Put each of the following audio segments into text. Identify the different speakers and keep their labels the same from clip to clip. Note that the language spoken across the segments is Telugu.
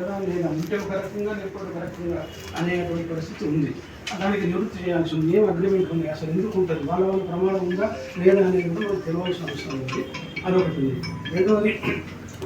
Speaker 1: ఉంటుందా లేదా? ఉంటే ఒక రకంగా లేకపోతే ఒక రకంగా అనేటువంటి పరిస్థితి ఉంది. దానికి నివృత్తి చేయాల్సి ఉంది. ఏం అగ్రిమెంట్ ఉంది? అసలు ఎందుకు ఉంటుంది? వాళ్ళ వాళ్ళ ప్రమాదం ఉందా? లేదా అనేది కూడా మనకు తెలియాల్సిన అవసరం ఉంది. అదొకటి ఉంది. రెండవది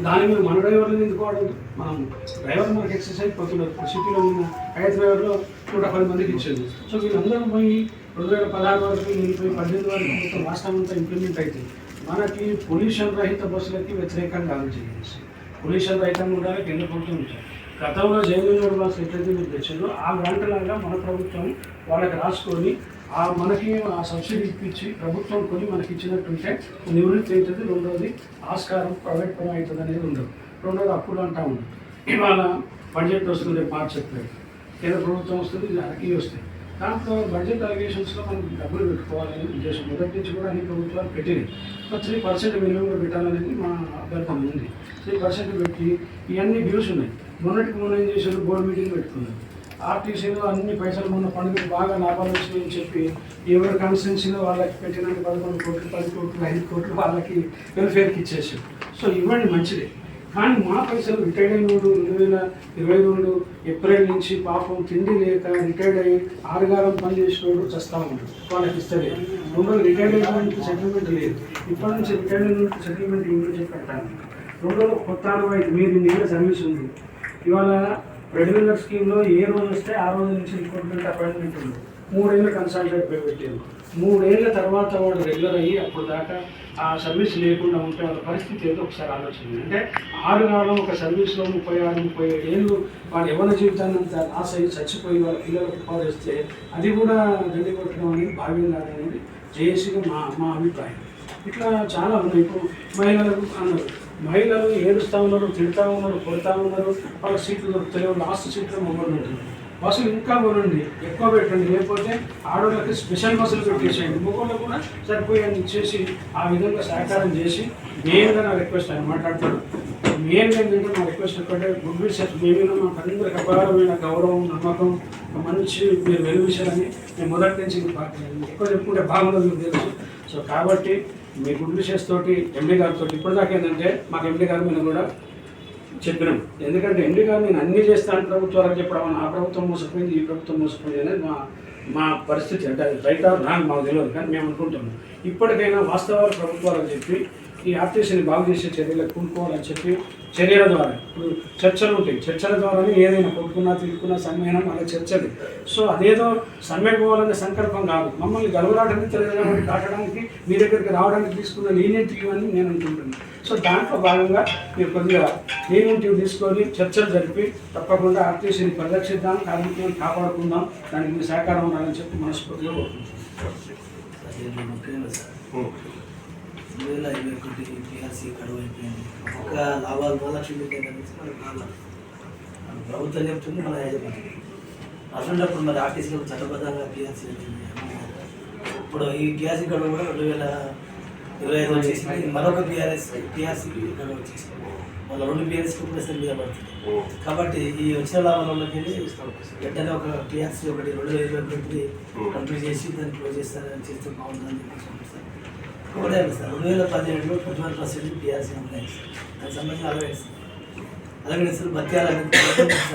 Speaker 1: దాని మీద మన డ్రైవర్లు ఎందుకోవడం మనం డ్రైవర్ మనకి ఎక్సర్సైజ్ పోతున్నారు ఇప్పుడు సిటీలో ఉన్న ఐదు డ్రైవర్లో నూట పది మందికి ఇచ్చేది సో వీళ్ళందరూ పోయి రెండు వేల పదహారు వరకు వెళ్ళిపోయి పద్దెనిమిది వరకు మొత్తం రాష్ట్రం అంతా ఇంప్లిమెంట్ అవుతుంది మనకి పొల్యూషన్ రహిత బస్సులకి వ్యతిరేకంగా ఆలోచించాలి పొల్యూషన్ రైతం ఉండాలి కింద ప్రభుత్వం ఉంటాయి గతంలో జయగంగూడ బస్సు ఎట్లయితే మీరు తెచ్చిందో ఆ గంటలాగా మన ప్రభుత్వం వాళ్ళకి రాసుకొని ఆ మనకి ఆ సబ్సిడీ ఇప్పించి ప్రభుత్వం కొని మనకి ఇచ్చినట్టుంటే నివృత్తి అవుతుంది రెండోది ఆస్కారం ప్రైవేట్ పరం అవుతుంది అనేది ఉండదు. రెండోది అప్పులు అంటా ఉంది ఇవాళ బడ్జెట్ వస్తుంది రేపు మార్చి చెప్పారు కేంద్ర ప్రభుత్వం వస్తుంది దానికి వస్తాయి దాంట్లో బడ్జెట్ అలిగేషన్స్లో మనం డబ్బులు పెట్టుకోవాలనే ఉద్దేశం. మొదటి నుంచి కూడా అన్ని ప్రభుత్వాలు పెట్టినాయి ఒక త్రీ పర్సెంట్ మినిమం పెట్టాలనేది మా అభ్యర్థన ఉంది. త్రీ పర్సెంట్ పెట్టి ఇవన్నీ డ్యూస్ ఉన్నాయి. మొన్నటికి మొన్న ఏం చేశారు? బోర్డు మీటింగ్ పెట్టుకున్నారు. ఆర్టీసీలో అన్ని పైసలు మొన్న పండుగ బాగా లాభాలు వచ్చినాయని చెప్పి ఎవరి కాన్స్టిట్యున్సీలో వాళ్ళకి పెట్టినట్టు పదకొండు కోట్లు పది కోట్లు ఐదు కోట్లు వాళ్ళకి వెల్ఫేర్కి ఇచ్చేసారు. సో ఇవ్వండి మంచిదే. కానీ మా పైసలు రిటైర్డ్ అయినోడు రెండు వేల ఇరవై రెండు ఏప్రిల్ నుంచి పాపం తిండి లేక రిటైర్డ్ అయ్యి ఆరుగారం పని చేసినోడు చస్తా ఉంటాడు వాళ్ళకి ఇస్తలే. రెండు రిటైర్డ్ అయినటువంటి సెటిల్మెంట్ లేదు. ఇప్పటి నుంచి రిటైర్డ్ అయినటువంటి సెటిల్మెంట్ ఇంగ్లీష్ పెట్టాలి రెండు కొత్త అరవై మీరు మీద సర్వీస్ ఉంది. ఇవాళ రెగ్యులర్ స్కీమ్లో ఏ రోజు వస్తే ఆ రోజు నుంచి రిక్రూట్మెంట్ అపాయింట్మెంట్ ఉంది. మూడేళ్ళు కన్సల్టెంట్ పే పెట్టాను మూడేళ్ళ తర్వాత వాడు రెగ్యులర్ అయ్యి అప్పుడు దాకా ఆ సర్వీస్ లేకుండా ఉంటే వాళ్ళ పరిస్థితి ఏదో ఒకసారి ఆలోచన అంటే ఆరు కాలం ఒక సర్వీస్లో ముప్పై ఆరు ముప్పై ఏడు ఏళ్ళు వాళ్ళు ఎవరి జీవితాన్ని అంతా లాస్ అయ్యి చచ్చిపోయి వాళ్ళ పిల్లలకు ఉపాధిస్తే అది కూడా గడ్డి కొట్టడం అనేది భావ్యం కాదనేది జేఏసీగా మా మా అభిప్రాయం. ఇట్లా చాలా ఉన్నాయి. ఇప్పుడు మహిళలకు అన్నారు. మహిళలు ఏడుస్తూ ఉన్నారు తిడతా ఉన్నారు కొడతా ఉన్నారు వాళ్ళ సీట్లు దొరుకుతాయి లాస్ట్ సీట్లు మొబైల్ ఉంటుంది. బస్సులు ఇంకా కొనండి ఎక్కువ పెట్టండి. లేకపోతే ఆడవాళ్ళకి స్పెషల్ బస్సులు పెట్టేసేయండి. మొగోళ్ళు కూడా సరిపోయేది ఇచ్చేసి ఆ విధంగా సహకారం చేసి మెయిన్గా నా రిక్వెస్ట్ ఆయన మాట్లాడతాడు. మెయిన్గా ఏంటంటే నా రిక్వెస్ట్ ఒకటే గుడ్ విషయస్ మీ మీద మాకు అందరికి అపారమైన గౌరవం నమ్మకం మంచి మీరు వెలువిషయాలని మేము మొదటి నుంచి ఎక్కువ చెప్పుకుంటే బాగుండదు మీకు తెలుసు. సో కాబట్టి మీ గుడ్ విషయస్ తోటి ఎండి గారితో ఇప్పటిదాకా ఏంటంటే మాకు ఎండి గారి మీద కూడా చెప్పినాం. ఎందుకంటే ఎందుకంటే నేను అన్ని చేస్తాను ప్రభుత్వాలకు చెప్పడం ఆ ప్రభుత్వం మోసపోయింది ఈ ప్రభుత్వం మోసపోయింది అనేది మా మా పరిస్థితి. అంటే అది రైట్ ఆర్ రాంగ్ మాకు తెలియదు కానీ మేము అనుకుంటున్నాం. ఇప్పటికైనా వాస్తవాలు ప్రభుత్వాలకు చెప్పి ఈ ఆర్టీసీని బాగు చేసే చర్యలకు కూడుకోవాలని చెప్పి చర్యల ద్వారా ఇప్పుడు చర్చలు ఉంటాయి. చర్చల ద్వారానే ఏదైనా కొట్టుకున్నా తిరుగుకున్నా సమ్మేళనం అలా చర్చలు. సో అదేదో సమ్మెకు పోవాలనే సంకల్పం కాదు. మమ్మల్ని గలవరాడానికి తెలియడానికి దాటడానికి మీ దగ్గరికి రావడానికి తీసుకున్న లీనియంటీ అని నేను అనుకుంటున్నాను. సో దాంట్లో భాగంగా మీరు కొద్దిగా లీనియంటీ తీసుకొని చర్చలు జరిపి తప్పకుండా ఆర్టీసీని పరిరక్షిద్దాం కార్మికులను కాపాడుకుందాం దానికి మీ సహకారం ఉండాలని చెప్పి మనస్ఫూర్తిగా
Speaker 2: రెండు వేల ఇరవై ఒకటి పిఆర్సీ కరువు అయిపోయింది ఒక లాభాలు మూడు లక్షల రూపాయలు మనకు లాభాలు ప్రభుత్వం చెప్తుంది మన యజమాని. అటువంటిప్పుడు మరి ఆర్టీసీలో చట్టబద్ధంగా పిఆర్సీ ఇప్పుడు ఈ పిఆర్సీ గడువు కూడా రెండు వేల ఇరవై ఐదు వచ్చేసింది మరొక పిఆర్ఎస్ పిఆర్సీ గడువు వచ్చేసింది మళ్ళీ రెండు పిఆర్ఎస్ ప్రెసిడెంట్ మీద పడుతుంది కాబట్టి ఈ వచ్చిన లాభాలలోకి వెళ్ళి వెంటనే ఒక పిఆర్సీ ఒకటి రెండు వేల ఇరవై ఒకటి కంప్లీట్ చేసి దాన్ని క్లోజ్ చేస్తారని చేస్తే బాగుంటుందని చెప్పేసి సార్. ఒకటే సార్ రెండు వేల పదిహేడులో ట్వంటీ వన్ పర్సెంట్ పిఆర్సీ ఉన్నాయి సార్. దానికి సంబంధించి అలాగే సార్. అలాగే సార్ బత్యాలు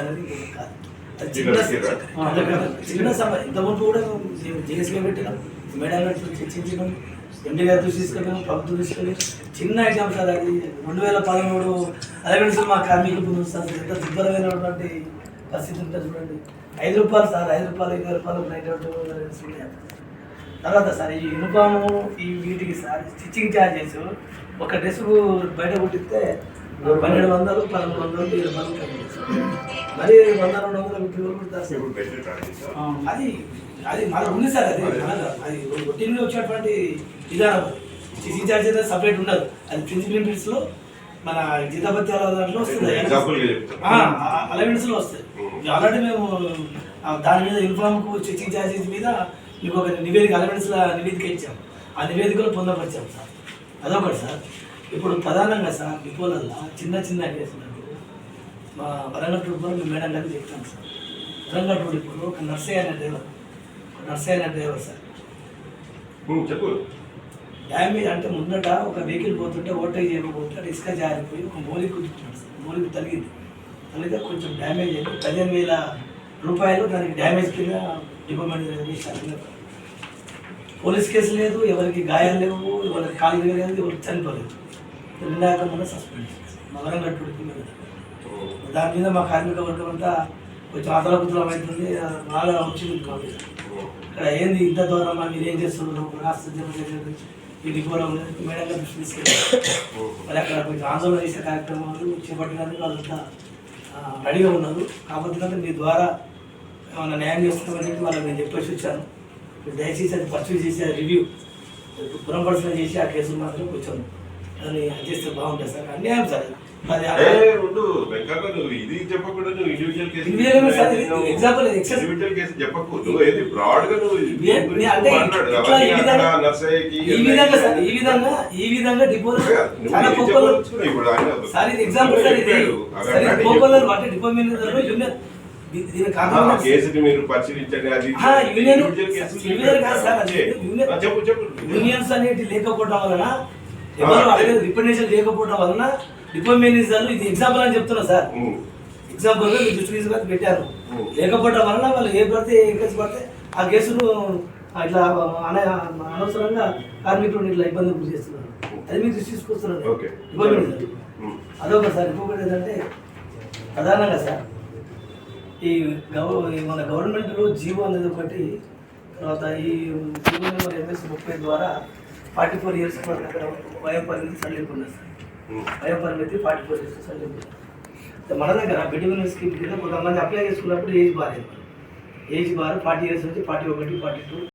Speaker 2: అనేది కాదు. చిన్న సమయం. ఇంతకుముందు కూడా జేసీగా పెట్టినాం. మేడం గారితో చర్చించినాం ఎండి గారి దృష్టి తీసుకెళ్ళాం ప్రభుత్వం తీసుకెళ్ళి చిన్న ఐటమ్ సార్ అది. రెండు వేల పదమూడు అలాగే సినిమా మా కార్మికులు పునరుస్తారు ఎంత దుర్భరమైనటువంటి పరిస్థితి ఉంటుంది చూడండి. ఐదు రూపాయలు సార్ ఐదు రూపాయలు ఇరవై రూపాయలు నైట్ అవుట్ తర్వాత సార్ ఈ యూనిఫాము ఈ వీటికి సార్ స్టిచ్చింగ్ ఛార్జెస్ ఒక డ్రెస్కు బయట కుట్టిస్తే పన్నెండు వందలు పదమూడు వందలు ఇరవై రూపాయలు మరి వంద రెండు వందల ముప్పై సార్ అది అది మన ఉంది సార్ అది అది రొటీన్గా వచ్చేటువంటి విధానం. స్టిచ్చింగ్ ఛార్జ్ అయితే సపరేట్ ఉండదు. అది ప్రిన్సిపల్లో మన జీతభత్యాల దాంట్లో వస్తుంది. అలవెన్స్లో వస్తాయి. ఆల్రెడీ మేము దాని మీద యూనిఫామ్కు స్టిచ్చింగ్ ఛార్జెస్ మీద మీకు ఒక నివేదిక అలవెన్స్ల నివేదిక ఇచ్చాం. ఆ నివేదికలో పొందపరిచాం సార్. అదొకటి సార్. ఇప్పుడు ప్రధానంగా సార్ డిపోలల్లో చిన్న చిన్న కేసులకు మా వరంగల్ ట్రిప్లో మేము మేడం గారికి చెప్తాం సార్. వరంగల్ ట్రిప్లో ఒక నర్సయ్య అనే డ్రైవర్ ఒక నర్సయ్య అనే డ్రైవర్ సార్.
Speaker 3: చెప్పు.
Speaker 2: డ్యామేజ్ అంటే ముందట ఒక వెహికల్ పోతుంటే ఓవర్టేక్ చేయకపోతే ఇసుక జారిపోయి ఒక మూలికి కుదురుతున్నాడు సార్. మూలికి తగిలింది. అనేది కొంచెం డ్యామేజ్ అయింది. పదిహేను వేల రూపాయలు దానికి డ్యామేజ్ కింద డిపార్ట్మెంట్ చేశారు పోలీస్ కేసు లేదు ఎవరికి గాయాలు లేవు ఎవరికి కాలు లేదు ఎవరికి చనిపోలేదు. మన సస్పెండ్ మగరం కట్టుడికి మీద దాని మీద మా కార్మిక వర్గం అంతా కొంచెం అతలకుతలం అవుతుంది. బాగా వచ్చింది మాకు ఇక్కడ ఏంది ఇంత దూరం మీరు ఏం చేస్తున్నారు? ఈ డిపోలో మేడం గారు దృష్టి తీసుకెళ్ళారు. మరి అక్కడ కొంచెం ఆందోళన చేసే కార్యక్రమాలు చేపట్టడానికి వాళ్ళంతా రెడీగా ఉన్నారు. కాకపోతే మీ ద్వారా ఏమైనా న్యాయం చేస్తున్నామని వాళ్ళకి నేను చెప్పేసి వచ్చాను. దయచేసి అది పర్సూ చేసి రివ్యూ పునఃపరిశీలన చేసి ఆ కేసులు మాత్రం కొంచెం దాన్ని చేస్తే బాగుంటుంది సార్. అన్యాయం సార్
Speaker 3: ఇది చెప్పకుండా నువ్వు ఇండివిజువల్ కేసు ఇండివిజువల్ చెప్పకు. నువ్వు ఏది బ్రాడ్గా నువ్వు
Speaker 2: ఈ విధంగా- సార్ ఈ ఈ చాలా సార్ ఇది ఎగ్జాంపుల్ సార్ ఇది. సార్. అంటే యూనియన్ యూనియన్స్ అనేది లేకపోవడం వలన ఎవరు అడిగేది లేకపోవడం వలన మేనేజర్లు ఇది ఎగ్జాంపుల్ అని చెప్తున్నా సార్. ఎగ్జాంపుల్గా దృష్టి తీసుకొని పెట్టారు. లేకపోవడం వలన వాళ్ళు ఏ పడితే ఏ కేసు పడితే ఆ కేసును ఇట్లా అనే అనవసరంగా కార్మికులను ఇట్లా ఇబ్బందులు గురి చేస్తున్నారు. అది మీరు దృష్టి తీసుకొస్తున్నారు. అదొక సార్. ఇంకొకటి ఏంటంటే ప్రధానంగా సార్ ఈ గవ ఈ మన గవర్నమెంట్లో జీవో అనేది ఒకటి తర్వాత ఈ జీవో నెంబర్ ఎంఎస్ ముప్పై ద్వారా ఫార్టీ ఫోర్ ఇయర్స్ మన దగ్గర వయో పరిమితి సడలింపు ఉన్నది సార్.
Speaker 3: ఉమ్.
Speaker 2: వయో పరిమితి ఫార్టీ ఫోర్ ఇయర్స్ సడలింపు మన దగ్గర బిడ్డ స్కీమ్ కింద కొంతమంది అప్లై చేసుకున్నప్పుడు age bar age bar forty years నుంచి ఫార్టీ ఒకటి ఫార్టీ టూ